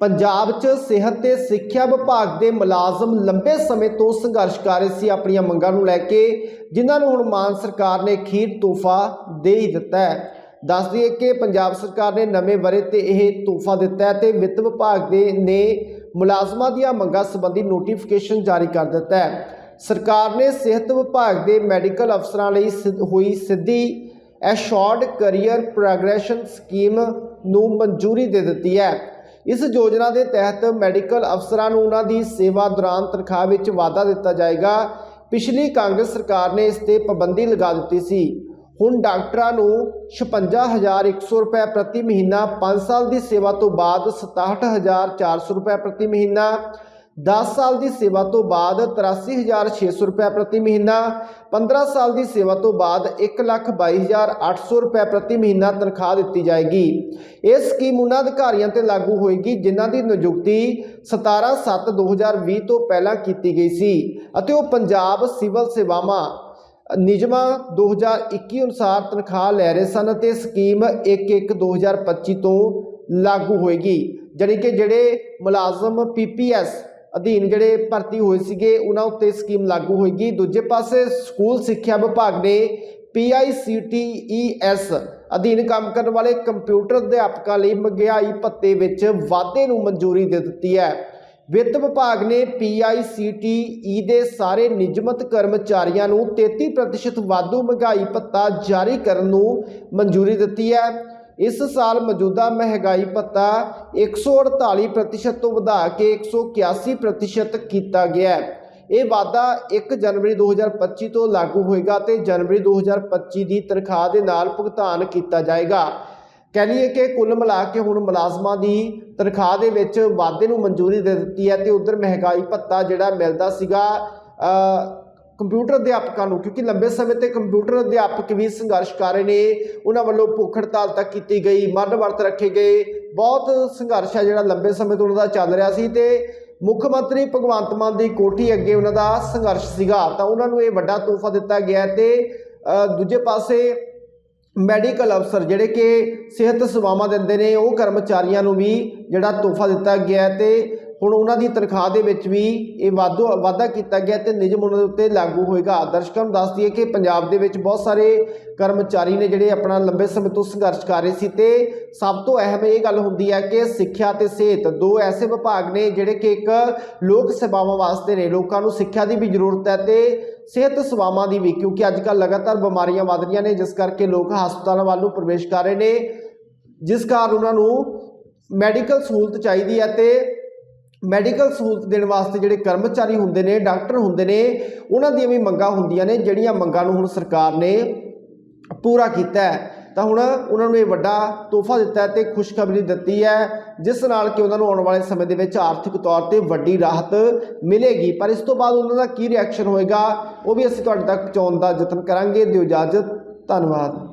ਪੰਜਾਬ 'ਚ ਸਿਹਤ ਤੇ ਸਿੱਖਿਆ ਵਿਭਾਗ ਦੇ ਮੁਲਾਜ਼ਮ ਲੰਬੇ ਸਮੇਂ ਤੋਂ ਸੰਘਰਸ਼ ਕਰ ਰਹੇ ਸੀ ਆਪਣੀਆਂ ਮੰਗਾਂ ਨੂੰ ਲੈ ਕੇ, ਜਿਨ੍ਹਾਂ ਨੂੰ ਹੁਣ ਮਾਨ ਸਰਕਾਰ ਨੇ ਖੀਰ ਤੋਹਫਾ ਦੇ ਹੀ ਦਿੱਤਾ ਹੈ। ਦੱਸ ਦਈਏ ਕਿ ਪੰਜਾਬ ਸਰਕਾਰ ਨੇ ਨਵੇਂ ਵਰੇ ਤੇ ਇਹ ਤੋਹਫਾ ਦਿੱਤਾ ਹੈ ਤੇ ਵਿੱਤ ਵਿਭਾਗ ਦੇ ਨੇ ਮੁਲਾਜ਼ਮਾਂ ਦੀਆਂ ਮੰਗਾਂ ਸੰਬੰਧੀ ਨੋਟੀਫਿਕੇਸ਼ਨ ਜਾਰੀ ਕਰ ਦਿੱਤਾ ਹੈ। ਸਰਕਾਰ ਨੇ ਸਿਹਤ ਵਿਭਾਗ ਦੇ ਮੈਡੀਕਲ ਅਫਸਰਾਂ ਲਈ ਸਿੱਧ- ਹੋਈ ਸਿੱਧੀ ਐਸ਼ੋਰਡ ਕੈਰੀਅਰ ਪ੍ਰੋਗਰੈਸ਼ਨ ਸਕੀਮ ਨੂੰ ਮਨਜ਼ੂਰੀ ਦੇ ਦਿੱਤੀ ਹੈ। ਇਸ ਯੋਜਨਾ ਦੇ ਤਹਿਤ ਮੈਡੀਕਲ ਅਫਸਰਾਂ ਨੂੰ ਉਹਨਾਂ ਦੀ ਸੇਵਾ ਦੌਰਾਨ ਤਨਖਾਹ ਵਿੱਚ ਵਾਧਾ ਦਿੱਤਾ ਜਾਏਗਾ। ਪਿਛਲੀ ਕਾਂਗਰਸ ਸਰਕਾਰ ਨੇ ਇਸ ਤੇ ਪਾਬੰਦੀ ਲਗਾ ਦਿੱਤੀ ਸੀ। ਹੁਣ ਡਾਕਟਰਾਂ ਨੂੰ 56100 ਰੁਪਏ ਪ੍ਰਤੀ ਮਹੀਨਾ 5 ਸਾਲ ਦੀ ਸੇਵਾ ਤੋਂ ਬਾਅਦ 67400 ਰੁਪਏ ਪ੍ਰਤੀ ਮਹੀਨਾ 10 ਸਾਲ ਦੀ ਸੇਵਾ ਤੋਂ ਬਾਅਦ 83600 ਰੁਪਏ ਪ੍ਰਤੀ ਮਹੀਨਾ 15 ਸਾਲ ਦੀ ਸੇਵਾ ਤੋਂ ਬਾਅਦ 122800 ਰੁਪਏ ਪ੍ਰਤੀ ਮਹੀਨਾ ਤਨਖਾਹ ਦਿੱਤੀ ਜਾਏਗੀ। ਇਹ ਸਕੀਮ ਉਹਨਾਂ ਅਧਿਕਾਰੀਆਂ ਤੇ ਲਾਗੂ ਹੋਏਗੀ, ਜਿਨ੍ਹਾਂ ਦੀ ਨਿਯੁਕਤੀ 17/7/2020 ਤੋਂ ਪਹਿਲਾਂ ਕੀਤੀ ਗਈ ਸੀ ਅਤੇ ਉਹ ਪੰਜਾਬ ਸਿਵਲ ਸੇਵਾਵਾਂ ਨਿਯਮਾਂ 2021 ਅਨੁਸਾਰ ਤਨਖਾਹ ਲੈ ਰਹੇ ਸਨ ਅਤੇ ਸਕੀਮ 1/1/2025 ਤੋਂ ਲਾਗੂ ਹੋਏਗੀ, ਜਾਣੀ ਕਿ ਜਿਹੜੇ ਮੁਲਾਜ਼ਮ ਪੀਪੀਐਸ ਅਧੀਨ ਜਿਹੜੇ ਭਰਤੀ ਹੋਏ ਸੀਗੇ, ਉਹਨਾਂ ਉੱਤੇ ਸਕੀਮ ਲਾਗੂ ਹੋਏਗੀ। ਦੂਜੇ ਪਾਸੇ ਸਕੂਲ ਸਿੱਖਿਆ ਵਿਭਾਗ ਨੇ PICTES ਅਧੀਨ ਕੰਮ ਕਰਨ ਵਾਲੇ ਕੰਪਿਊਟਰ ਅਧਿਆਪਕਾਂ ਲਈ ਮਹਿੰਗਾਈ ਭੱਤੇ ਵਿੱਚ ਵਾਧੇ ਨੂੰ ਮਨਜ਼ੂਰੀ ਦੇ ਦਿੱਤੀ ਹੈ। ਵਿੱਤ ਵਿਭਾਗ ਨੇ PICTE ਦੇ ਸਾਰੇ ਨਿਯਮਤ ਕਰਮਚਾਰੀਆਂ ਨੂੰ 33% ਵਾਧੂ ਮਹਿੰਗਾਈ ਭੱਤਾ ਜਾਰੀ ਕਰਨ ਨੂੰ ਮਨਜ਼ੂਰੀ ਦਿੱਤੀ ਹੈ। ਇਸ ਸਾਲ ਮੌਜੂਦਾ ਮਹਿੰਗਾਈ ਭੱਤਾ 148% ਤੋਂ ਵਧਾ ਕੇ 181% ਕੀਤਾ ਗਿਆ ਹੈ। ਇਹ ਵਾਅਦਾ 1 ਜਨਵਰੀ 2025 ਤੋਂ ਲਾਗੂ ਹੋਏਗਾ ਤੇ ਜਨਵਰੀ 2025 ਦੀ ਤਨਖਾਹ ਦੇ ਨਾਲ ਭੁਗਤਾਨ ਕੀਤਾ ਜਾਏਗਾ। ਕਹਿ ਲਈਏ ਕਿ ਕੁੱਲ ਮਿਲਾ ਕੇ ਹੁਣ ਮੁਲਾਜ਼ਮਾਂ ਦੀ ਤਨਖਾਹ ਦੇ ਵਿੱਚ ਵਾਧੇ ਨੂੰ ਮਨਜ਼ੂਰੀ ਦੇ ਦਿੱਤੀ ਹੈ ਤੇ ਉਧਰ ਮਹਿੰਗਾਈ ਭੱਤਾ ਜਿਹੜਾ ਮਿਲਦਾ ਸੀਗਾ ਕੰਪਿਊਟਰ ਅਧਿਆਪਕਾਂ ਨੂੰ, ਕਿਉਂਕਿ ਲੰਬੇ ਸਮੇਂ ਤੇ ਕੰਪਿਊਟਰ ਅਧਿਆਪਕ ਵੀ ਸੰਘਰਸ਼ ਕਰ ਰਹੇ ਨੇ, ਉਹਨਾਂ ਵੱਲੋਂ ਭੁੱਖ ਹੜਤਾਲ ਤੱਕ ਕੀਤੀ ਗਈ ਮਰਨ ਵਰਤ ਰੱਖੇ ਗਏ, ਬਹੁਤ ਸੰਘਰਸ਼ ਹੈ ਜਿਹੜਾ ਲੰਬੇ ਸਮੇਂ ਤੋਂ ਉਹਨਾਂ ਦਾ ਚੱਲ ਰਿਹਾ ਸੀ ਤੇ ਮੁੱਖ ਮੰਤਰੀ ਭਗਵੰਤ ਮਾਨ ਦੀ ਕੋਠੀ ਅੱਗੇ ਉਹਨਾਂ ਦਾ ਸੰਘਰਸ਼ ਸੀਗਾ। ਤਾਂ ਉਹਨਾਂ ਨੂੰ ਇਹ ਵੱਡਾ ਤੋਹਫਾ ਦਿੱਤਾ ਗਿਆ ਹੈ ਤੇ ਦੂਜੇ ਪਾਸੇ ਮੈਡੀਕਲ ਅਫਸਰ ਜਿਹੜੇ ਕਿ ਸਿਹਤ ਸੇਵਾਵਾਂ ਦਿੰਦੇ ਨੇ, ਉਹ ਕਰਮਚਾਰੀਆਂ ਨੂੰ ਵੀ ਜਿਹੜਾ ਤੋਹਫਾ ਦਿੱਤਾ ਗਿਆ ਹੈ ਤੇ ਹੁਣ ਉਹਨਾਂ ਦੀ ਤਨਖਾਹ ਦੇ ਵਿੱਚ ਵੀ ਇਹ ਵਾਧੋ, ਵਾਧਾ ਕੀਤਾ ਗਿਆ ਤੇ ਨਿਯਮ ਉਹਨਾਂ ਦੇ ਉੱਤੇ ਲਾਗੂ ਹੋਏਗਾ। ਦਰਸ਼ਕਾਂ ਨੂੰ ਦੱਸ ਦਈਏ ਕਿ ਪੰਜਾਬ ਦੇ ਵਿੱਚ ਬਹੁਤ ਸਾਰੇ ਕਰਮਚਾਰੀ ਨੇ ਜਿਹੜੇ ਆਪਣਾ ਲੰਬੇ ਸਮੇਂ ਤੋਂ ਸੰਘਰਸ਼ ਕਰ ਰਹੇ ਸੀ ਤੇ ਸਭ ਤੋਂ ਅਹਿਮ ਇਹ ਗੱਲ ਹੁੰਦੀ ਹੈ ਕਿ ਸਿੱਖਿਆ ਤੇ ਸਿਹਤ ਦੋ ਐਸੇ ਵਿਭਾਗ ਨੇ ਜਿਹੜੇ ਕਿ ਇੱਕ ਲੋਕ ਸੇਵਾਵਾਂ ਵਾਸਤੇ ਨੇ। ਲੋਕਾਂ ਨੂੰ ਸਿੱਖਿਆ ਦੀ ਵੀ ਜ਼ਰੂਰਤ ਹੈ ਤੇ ਸਿਹਤ ਸੇਵਾਵਾਂ ਦੀ ਵੀ, ਕਿਉਂਕਿ ਅੱਜ ਕੱਲ੍ਹ ਲਗਾਤਾਰ ਬਿਮਾਰੀਆਂ ਵੱਧ ਰਹੀਆਂ ਨੇ, ਜਿਸ ਕਰਕੇ ਲੋਕ ਹਸਪਤਾਲਾਂ ਵੱਲ ਨੂੰ ਪ੍ਰਵੇਸ਼ ਕਰ ਰਹੇ ਨੇ, ਜਿਸ ਕਾਰਨ ਉਹਨਾਂ ਨੂੰ ਮੈਡੀਕਲ ਸਹੂਲਤ ਚਾਹੀਦੀ ਹੈ ਤੇ ਮੈਡੀਕਲ ਸਹੂਲਤ ਦੇਣ ਵਾਸਤੇ ਜਿਹੜੇ ਕਰਮਚਾਰੀ ਹੁੰਦੇ ਨੇ, ਡਾਕਟਰ ਹੁੰਦੇ ਨੇ, ਉਹਨਾਂ ਦੀਆਂ ਵੀ ਮੰਗਾਂ ਹੁੰਦੀਆਂ ਨੇ, ਜਿਹੜੀਆਂ ਮੰਗਾਂ ਨੂੰ ਹੁਣ ਸਰਕਾਰ ਨੇ ਪੂਰਾ ਕੀਤਾ ਹੈ। ਤਾਂ ਹੁਣ ਉਹਨਾਂ ਨੂੰ ਇਹ ਵੱਡਾ ਤੋਹਫਾ ਦਿੱਤਾ ਹੈ ਤੇ ਖੁਸ਼ਖਬਰੀ ਦਿੱਤੀ ਹੈ, ਜਿਸ ਨਾਲ ਕਿ ਉਹਨਾਂ ਨੂੰ ਆਉਣ ਵਾਲੇ ਸਮੇਂ ਦੇ ਵਿੱਚ ਆਰਥਿਕ ਤੌਰ ਤੇ ਵੱਡੀ ਰਾਹਤ ਮਿਲੇਗੀ। ਪਰ ਇਸ ਤੋਂ ਬਾਅਦ ਉਹਨਾਂ ਦਾ ਕੀ ਰਿਐਕਸ਼ਨ ਹੋਏਗਾ, ਉਹ ਵੀ ਅਸੀਂ ਤੁਹਾਡੇ ਤੱਕ ਪਹੁੰਚਾਉਣ ਦਾ ਯਤਨ ਕਰਾਂਗੇ। ਦਿਓ ਇਜਾਜ਼ਤ, ਧੰਨਵਾਦ।